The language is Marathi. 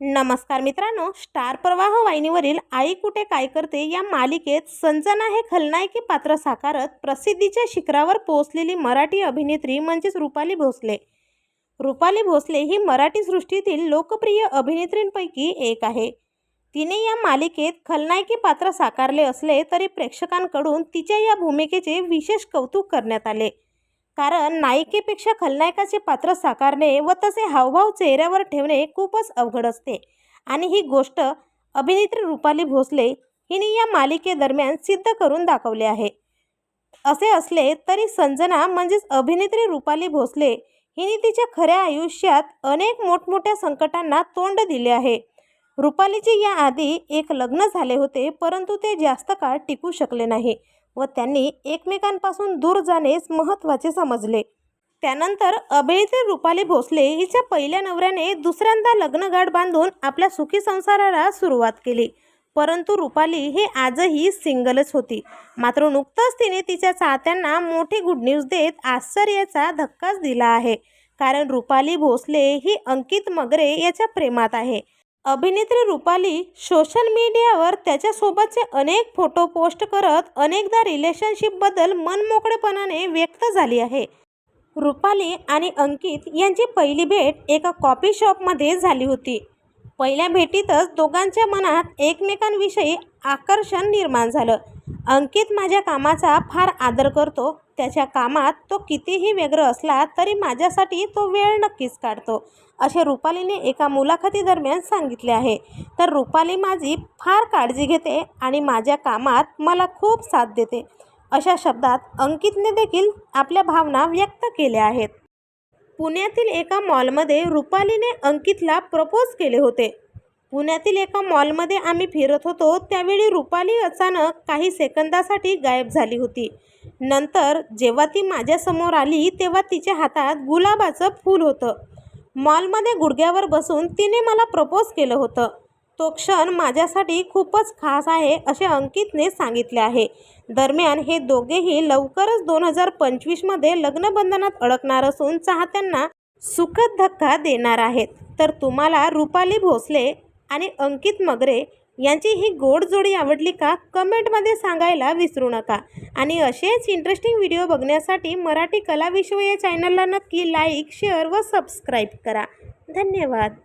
नमस्कार मित्रांनो स्टार प्रवाह वाहिनीवरील आई कुठे काय करते या मालिकेत संजना हे खलनायकी पात्र साकारत प्रसिद्धीच्या शिखरावर पोहोचलेली मराठी अभिनेत्री म्हणजेच रुपाली भोसले. रुपाली भोसले ही मराठी सृष्टीतील लोकप्रिय अभिनेत्रींपैकी एक आहे. तिने या मालिकेत खलनायकी पात्र साकारले असले तरी प्रेक्षकांकडून तिच्या या भूमिकेचे विशेष कौतुक करण्यात आले. कारण नायिकेपेक्षा खलनायकाचे पात्र साकारणे व तसे हावभाव चेहऱ्यावर ठेवणे खूपच अवघड असते. आणि ही गोष्ट अभिनेत्री रुपाली भोसले हिने या मालिकेदरम्यान सिद्ध करून दाखवले आहे. असे असले तरी संजना म्हणजेच अभिनेत्री रुपाली भोसले हिने तिच्या खऱ्या आयुष्यात अनेक मोठमोठ्या संकटांना तोंड दिले आहे. रुपालीचे याआधी एक लग्न झाले होते परंतु ते जास्त काळ टिकू शकले नाही. व त्यांनी एकमेकांपासून दूर जाणेच महत्त्वाचे समजले. त्यानंतर अभिनेत्री रुपाली भोसले हिच्या पहिल्या नवऱ्याने दुसऱ्यांदा लग्नगाठ बांधून आपल्या सुखी संसाराला सुरुवात केली. परंतु रुपाली हे आजही सिंगलच होती. मात्र नुकतंच तिने तिच्या चाहत्यांना मोठी गुड न्यूज देत आश्चर्याचा धक्काच दिला आहे. कारण रुपाली भोसले ही अंकित मगरे याच्या प्रेमात आहे. अभिनेत्री रुपाली सोशल मीडियावर त्याच्यासोबतचे अनेक फोटो पोस्ट करत अनेकदा रिलेशनशिपबद्दल मनमोकळेपणाने व्यक्त झाली आहे. रुपाली आणि अंकित यांची पहिली भेट एका कॉफी शॉपमध्ये झाली होती. पहिल्या भेटीतच दोघांच्या मनात एकमेकांविषयी आकर्षण निर्माण झालं. अंकित माझ्या कामाचा फार आदर करतो. त्याच्या कामात तो कितीही व्यग्र असला तरी माझ्यासाठी तो वेळ नक्कीच काढतो असे रुपालीने एका मुलाखतीदरम्यान सांगितले आहे. तर रुपाली माझी फार काळजी घेते आणि माझ्या कामात मला खूप साथ देते. अशा शब्दात अंकितने देखील आपल्या भावना व्यक्त केल्या आहेत. पुण्यातील एका मॉलमध्ये रुपालीने अंकितला प्रपोज केले होते. पुण्यातील एका मॉलमध्ये आम्ही फिरत होतो त्यावेळी रुपाली अचानक काही सेकंदासाठी गायब झाली होती. नंतर जेव्हा ती माझ्यासमोर आली तेव्हा तिच्या हातात गुलाबाचं फूल होतं. मॉलमध्ये गुडघ्यावर बसून तिने मला प्रपोज केलं होतं. तो क्षण माझ्यासाठी खूपच खास आहे असे अंकितने सांगितले आहे. दरम्यान हे दोघेही लवकरच दोन हजार पंचवीसमध्ये लग्नबंधनात अडकणार असून चाहत्यांना सुखद धक्का देणार आहेत. तर तुम्हाला रुपाली भोसले आणि अंकित मगरे यांची ही गोड जोडी आवडली का? कमेंटमध्ये सांगायला विसरू नका. आणि असेच इंटरेस्टिंग व्हिडिओ बघण्यासाठी मराठी कला विश्व या चॅनलला नक्की लाईक शेअर व सबस्क्राईब करा. धन्यवाद.